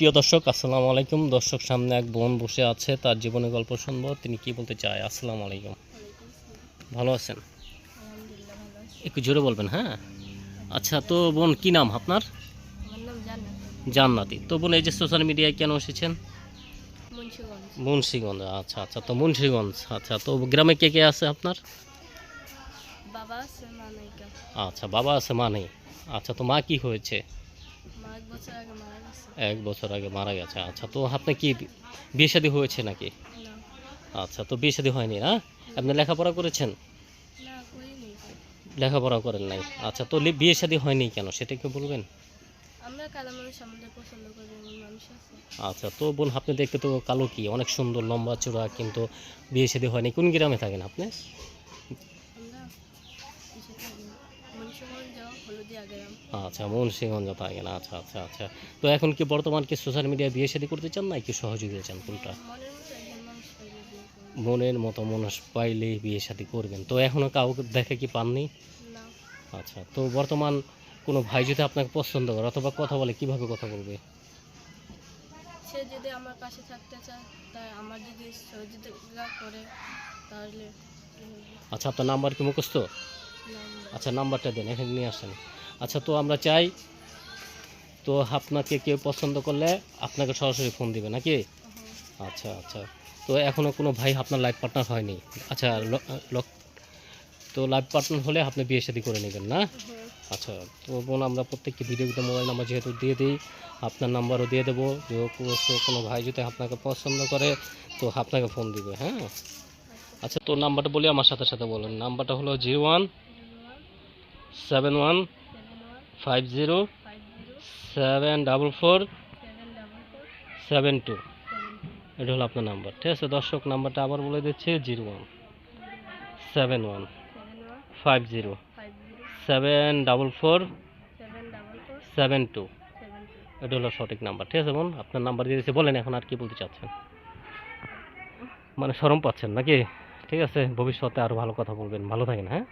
প্রিয় দর্শক আসসালামু আলাইকুম। দর্শক সামনে এক বোন বসে আছে তার জীবনের গল্প শুনব। তিনি কি বলতে চায়? আসসালামু আলাইকুম। ভালো আছেন? একটু জোরে বলবেন হ্যাঁ? আচ্ছা তো বোন কি নাম আপনার? জান্নাতি। তো বোন এই যে সোশ্যাল মিডিয়ায় কেন এসেছেন? মুন্সিগঞ্জ। আচ্ছা আচ্ছা তো মুন্সিগঞ্জ আচ্ছা তো গ্রামে কে কে আছে আপনার? আচ্ছা বাবা আছে মা নেই। আচ্ছা তো মা কি হয়েছে? এক বছর আগে মারা গেছে। আচ্ছা তো আপনি কি বিয়ে শাদী হয়েছে নাকি? আচ্ছা তো বিয়ে শাদী হয়নি না? আপনি লেখাপড়া করেছেন? লেখাপড়া করেন নাই। আচ্ছা তো বিয়ে শাদী হয়নি কেন সেটা কি বলবেন? আচ্ছা তো বোন আপনি দেখতে তো কালো কি? অনেক সুন্দর লম্বা চূড়া কিন্তু বিয়ে শাদী হয়নি। কোন গ্রামে থাকেন আপনি? থাকি মুন্সিগঞ্জ আচ্ছা মুন্সিগঞ্জ থাকেন আচ্ছা আচ্ছা আচ্ছা। তো এখন কি বর্তমান কি সোশ্যাল মিডিয়ায় বিয়ে শাদী করতে চান না কি সহযোগিতা চান কোনটা? মনের মতো মানুষ পাইলে বিয়ে পাইলেই বিয়ে শাদী করবেন। তো এখনও কাউকে দেখে কি পাননি? আচ্ছা তো বর্তমান কোনো ভাই যদি আপনাকে পছন্দ করে অথবা কথা বলে কীভাবে কথা বলবে? সে যদি আমার পাশে থাকতে চায় তাই আমার যদি সহযোগিতা করে তাহলে আচ্ছা আপনার নাম্বার কি মুখস্থ? আচ্ছা নাম্বারটা দেন এখানে নিয়ে আসেন। আচ্ছা তো আমরা চাই তো আপনাকে কেউ পছন্দ করলে আপনাকে সরাসরি ফোন দিবে নাকি? আচ্ছা আচ্ছা। তো এখনও কোনো ভাই আপনার লাইফ পার্টনার হয়নি? আচ্ছা তো লাইফ পার্টনার হলে আপনি বিয়ে শাদী করে নেবেন না? আচ্ছা তো বোন আমরা প্রত্যেকটি ভিডিওতে মোবাইল নাম্বার যেহেতু দিয়ে দিই আপনার নাম্বারও দিয়ে দেবো। যে কোনো- কোনো ভাই যদি আপনাকে পছন্দ করে তো আপনাকে ফোন দিবে হ্যাঁ? আচ্ছা। তো নাম্বারটা বলি আমার সাথে সাথে বলেন। নাম্বারটা হলো zero one seven one five zero seven double four seven two এটা হলো আপনার নাম্বার, ঠিক আছে? দর্শক, নাম্বারটা আবার বলে দিচ্ছি zero one seven one five zero seven double four seven two এটা হলো সঠিক নাম্বার, ঠিক আছে বোন? আপনার নাম্বার দিয়ে দিচ্ছি বলেন এখন আর কি বলতে চাচ্ছেন। মানে সরম পাচ্ছেন নাকি? ঠিক আছে? ভবিষ্যতে আরও ভালো কথা বলবেন। ভালো থাকেন হ্যাঁ?